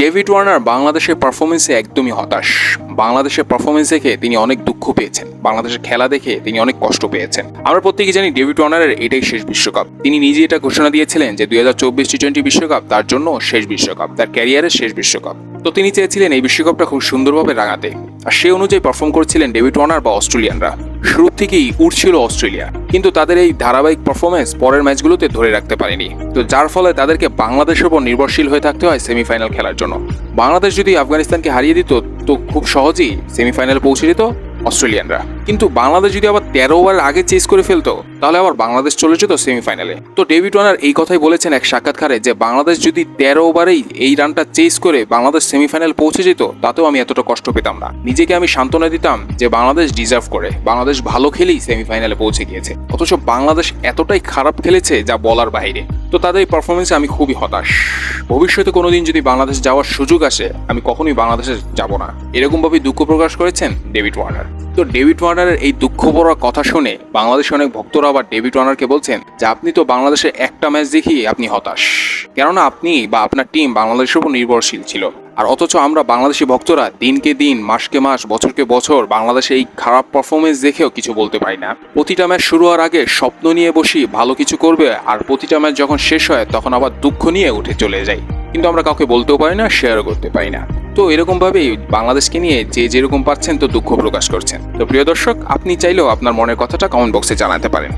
David Warner বাংলাদেশের পারফরমেন্সে একদমই হতাশ। বাংলাদেশের পারফরমেন্স দেখে তিনি অনেক দুঃখ পেয়েছেন। বাংলাদেশের খেলা দেখে তিনি অনেক কষ্ট পেয়েছেন। আমরা প্রত্যেকে জানি ডেভিড ওয়ার্নারের এটাই শেষ বিশ্বকাপ। তিনি নিজে এটা ঘোষণা দিয়েছিলেন যে দুই হাজার চব্বিশ টি টোয়েন্টি বিশ্বকাপ তার জন্য শেষ বিশ্বকাপ, তার ক্যারিয়ারের শেষ বিশ্বকাপ। তো তিনি চেয়েছিলেন এই বিশ্বকাপটা খুব সুন্দরভাবে রাঙাতে। আর সে অনুযায়ী পারফর্ম করেছিলেন ডেভিড ওয়ার্নার বা অস্ট্রেলিয়ানরা। শুরুর থেকেই উঠছিল অস্ট্রেলিয়া। কিন্তু তাদের এই ধারাবাহিক পারফরমেন্স পরের ম্যাচগুলোতে ধরে রাখতে পারেনি। তো যার ফলে তাদেরকে বাংলাদেশের উপর নির্ভরশীল হয়ে থাকতে হয় সেমিফাইনাল খেলার জন্য। বাংলাদেশ যদি আফগানিস্তানকে হারিয়ে দিত, তো খুব সহজেই সেমিফাইনালে পৌঁছে যেত। অস্ট্রেলিয়ানরা। কিন্তু বাংলাদেশ যদি আবার তেরো ওভার আগে চেস করে ফেলতো, তাহলে আবার বাংলাদেশ চলে যেত সেমিফাইনালে তো ডেভিড ওয়ার্নার এই কথাই বলেছেন এক সাক্ষাৎকারে যে, বাংলাদেশ যদি তেরো ওভারেই এই রানটা চেস করে বাংলাদেশ সেমিফাইনাল পৌঁছে যেত, তাতেও আমি এতটা কষ্ট পেতাম না। নিজেকে আমি সান্ত্বনা দিতাম যে, বাংলাদেশ ডিজার্ভ করে। বাংলাদেশ ভালো খেলেই সেমিফাইনালে পৌঁছে গিয়েছে। অথচ বাংলাদেশ এতটাই খারাপ খেলেছে যা বলার বাইরে। তো তাদের এই পারফরমেন্সে আমি খুবই হতাশ। ভবিষ্যতে কোনোদিন যদি বাংলাদেশ যাওয়ার সুযোগ আসে, আমি কখনোই বাংলাদেশে যাব না। এরকমভাবে দুঃখ প্রকাশ করেছেন ডেভিড ওয়ার্নার। তো ডেভিড ওয়ার্নারের এই দুঃখ কথা শুনে বাংলাদেশের অনেক ভক্তরা আবার ডেভিড ওয়ার্নারকে বলছেন যে, আপনি তো বাংলাদেশের একটা ম্যাচ দেখিয়ে আপনি হতাশ। কেননা আপনি বা আপনার টিম বাংলাদেশের উপর নির্ভরশীল ছিল। আর অথচ আমরা বাংলাদেশি ভক্তরা দিনকে দিন, মাসকে মাস, বছরকে বছর বাংলাদেশে এই খারাপ পারফরমেন্স দেখেও কিছু বলতে পারি না। প্রতিটা ম্যাচ শুরু হওয়ার আগে স্বপ্ন নিয়ে বসি ভালো কিছু করবে আর প্রতিটা ম্যাচ যখন শেষ হয় তখন আবার দুঃখ নিয়ে উঠে চলে যাই। কিন্তু আমরা কাউকে বলতেও পারি না শেয়ারও করতে পারি না। তো এরকমভাবেই বাংলাদেশকে নিয়ে যে যেরকম পাচ্ছেন তো দুঃখ প্রকাশ করছেন। তো প্রিয় দর্শক, আপনি চাইলেও আপনার মনের কথাটা কমেন্ট বক্সে জানাতে পারেন।